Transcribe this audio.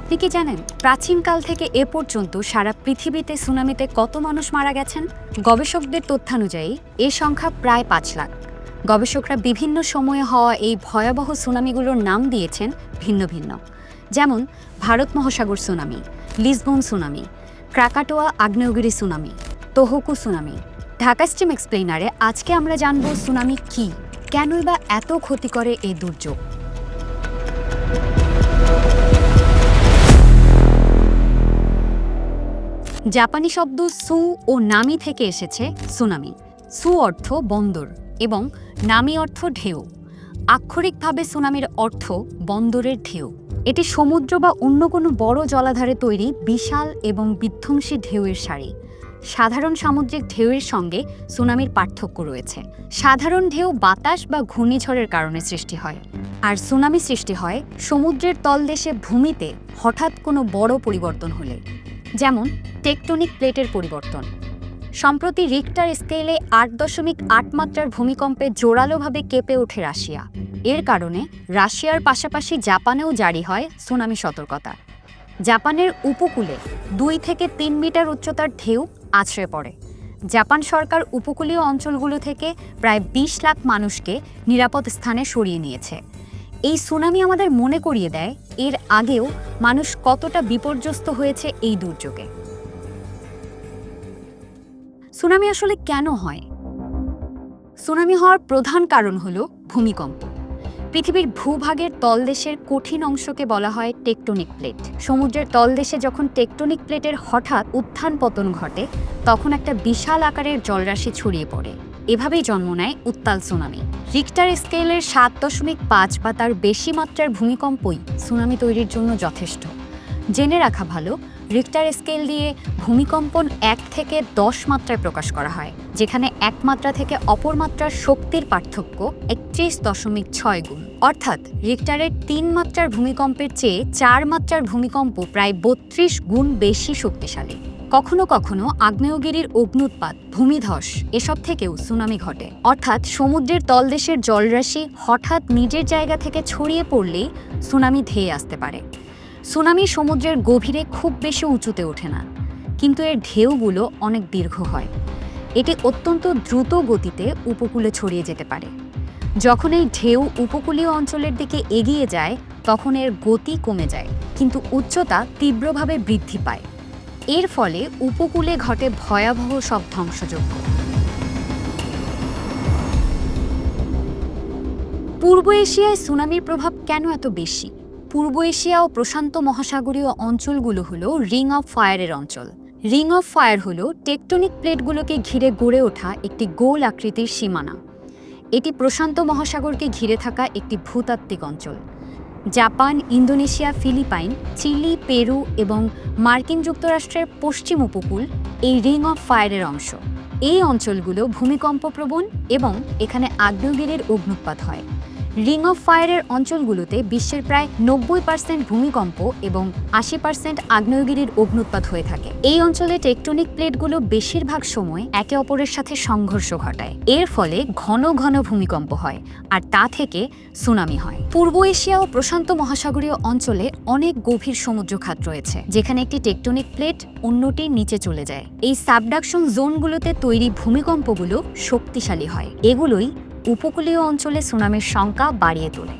আপনি কি জানেন প্রাচীনকাল থেকে এ পর্যন্ত সারা পৃথিবীতে সুনামিতে কত মানুষ মারা গেছেন? গবেষকদের তথ্যানুযায়ী এ সংখ্যা প্রায় পাঁচ লাখ। গবেষকরা বিভিন্ন সময়ে হওয়া এই ভয়াবহ সুনামিগুলোর নাম দিয়েছেন ভিন্ন ভিন্ন। যেমন ভারত মহাসাগর সুনামি, লিসবন সুনামি, ক্রাকাটোয়া আগ্নেয়গিরি tsunami, Tohoku tsunami. Dhaka stream এক্সপ্লেইনারে আজকে আমরা জানব সুনামি কি? কেনই বা এত ক্ষতি করে এই দুর্যোগ? জাপানি শব্দ সু ও নামি থেকে এসেছে সুনামি। সু অর্থ বন্দর এবং নামি অর্থ ঢেউ। আক্ষরিকভাবে সুনামির অর্থ বন্দরের ঢেউ। এটি সমুদ্র বা অন্য কোনো বড় জলাধারে তৈরি বিশাল এবং বিধ্বংসী ঢেউয়ের সারি। সাধারণ সামুদ্রিক ঢেউয়ের সঙ্গে সুনামির পার্থক্য রয়েছে। সাধারণ ঢেউ বাতাস বা ঘূর্ণিঝড়ের কারণে সৃষ্টি হয়। আর সুনামি সৃষ্টি হয় সমুদ্রের তলদেশে ভূমিতে হঠাৎ কোনো বড় পরিবর্তন হলে। যেমন টেকটনিক প্লেটের পরিবর্তন। সম্প্রতি রিক্টার স্কেলে আট দশমিক আট মাত্রার ভূমিকম্পে জোরালোভাবে কেঁপে ওঠে রাশিয়া। এর কারণে রাশিয়ার পাশাপাশি জাপানেও জারি হয় সুনামি সতর্কতা। জাপানের উপকূলে দুই থেকে তিন মিটার উচ্চতার ঢেউ আছড়ে পড়ে। জাপান সরকার উপকূলীয় অঞ্চলগুলো থেকে প্রায় বিশ লাখ মানুষকে নিরাপদ স্থানে সরিয়ে নিয়েছে। এই সুনামি আমাদের মনে করিয়ে দেয়, এর আগেও মানুষ কতটা বিপর্যস্ত হয়েছে এই দুর্যোগে। সুনামি আসলে কেন হয়? সুনামি হওয়ার প্রধান কারণ হল ভূমিকম্প। পৃথিবীর ভূভাগের তলদেশের কঠিন অংশকে বলা হয় টেকটনিক প্লেট। সমুদ্রের তলদেশে যখন টেকটনিক প্লেটের হঠাৎ উত্থান পতন ঘটে, তখন একটা বিশাল আকারের জলরাশি ছড়িয়ে পড়ে। এভাবেই জন্ম নেয় উত্তাল সুনামি। রিক্টার স্কেলের সাত দশমিক পাঁচ বা তার বেশি মাত্রার ভূমিকম্পই সুনামি তৈরির জন্য যথেষ্ট। জেনে রাখা ভালো রিক্টার স্কেল দিয়ে ভূমিকম্পন এক থেকে দশ মাত্রায় প্রকাশ করা হয়, যেখানে এক মাত্রা থেকে অপর মাত্রার শক্তির পার্থক্য একত্রিশ দশমিক ছয় গুণ। অর্থাৎ রিক্টারের তিন মাত্রার ভূমিকম্পের চেয়ে চার মাত্রার ভূমিকম্প প্রায় বত্রিশ গুণ বেশি শক্তিশালী। কখনো কখনো আগ্নেয়গিরির অগ্নুৎপাত ভূমিধস এসব থেকেও সুনামি ঘটে। অর্থাৎ সমুদ্রের তলদেশের জলরাশি হঠাৎ নিজের জায়গা থেকে ছড়িয়ে পড়লেই সুনামি ধেয়ে আসতে পারে। সুনামি সমুদ্রের গভীরে খুব বেশি উঁচুতে ওঠে না, কিন্তু এর ঢেউগুলো অনেক দীর্ঘ হয়। এটি অত্যন্ত দ্রুত গতিতে উপকূলে ছড়িয়ে যেতে পারে। যখন এই ঢেউ উপকূলীয় অঞ্চলের দিকে এগিয়ে যায়, তখন এর গতি কমে যায়, কিন্তু উচ্চতা তীব্রভাবে বৃদ্ধি পায়। এর ফলে উপকূলে ঘটে ভয়াবহ সব ধ্বংসযজ্ঞ। পূর্ব এশিয়ায় সুনামির প্রভাব কেন এত বেশি? পূর্ব এশিয়া ও প্রশান্ত মহাসাগরীয় অঞ্চলগুলো হলো রিং অফ ফায়ারের অঞ্চল। রিং অফ ফায়ার হলো টেকটনিক প্লেটগুলোকে ঘিরে গড়ে ওঠা একটি গোল আকৃতির সীমানা। এটি প্রশান্ত মহাসাগরকে ঘিরে থাকা একটি ভূতাত্ত্বিক অঞ্চল। Japan, Indonesia, Philippines, Chile, Peru এবং মার্কিন যুক্তরাষ্ট্রের পশ্চিম উপকূল এই রিং অফ ফায়ারের অংশ। এই অঞ্চলগুলো ভূমিকম্পপ্রবণ এবং এখানে আগ্নেয়গিরির অগ্নুৎপাত হয়। রিং অফ ফায়ারের অঞ্চলগুলোতে বিশ্বের প্রায় নব্বই পার্সেন্ট ভূমিকম্প এবং আশি পার্সেন্ট আগ্নেয়গিরির অগ্নুৎপাত হয়ে থাকে। এই অঞ্চলে টেকটনিক প্লেটগুলো বেশিরভাগ সময় একে অপরের সাথে সংঘর্ষ ঘটায়। এর ফলে ঘন ঘন ভূমিকম্প হয় আর তা থেকে সুনামি হয়। পূর্ব এশিয়া ও প্রশান্ত মহাসাগরীয় অঞ্চলে অনেক গভীর সমুদ্রখাত রয়েছে, যেখানে একটি টেকটনিক প্লেট অন্যটির নিচে চলে যায়। এই সাবডাকশন জোনগুলোতে তৈরি ভূমিকম্পগুলো শক্তিশালী হয়। এগুলোই উপকূলীয় অঞ্চলে সুনামির সংখ্যা বাড়িয়ে তোলে।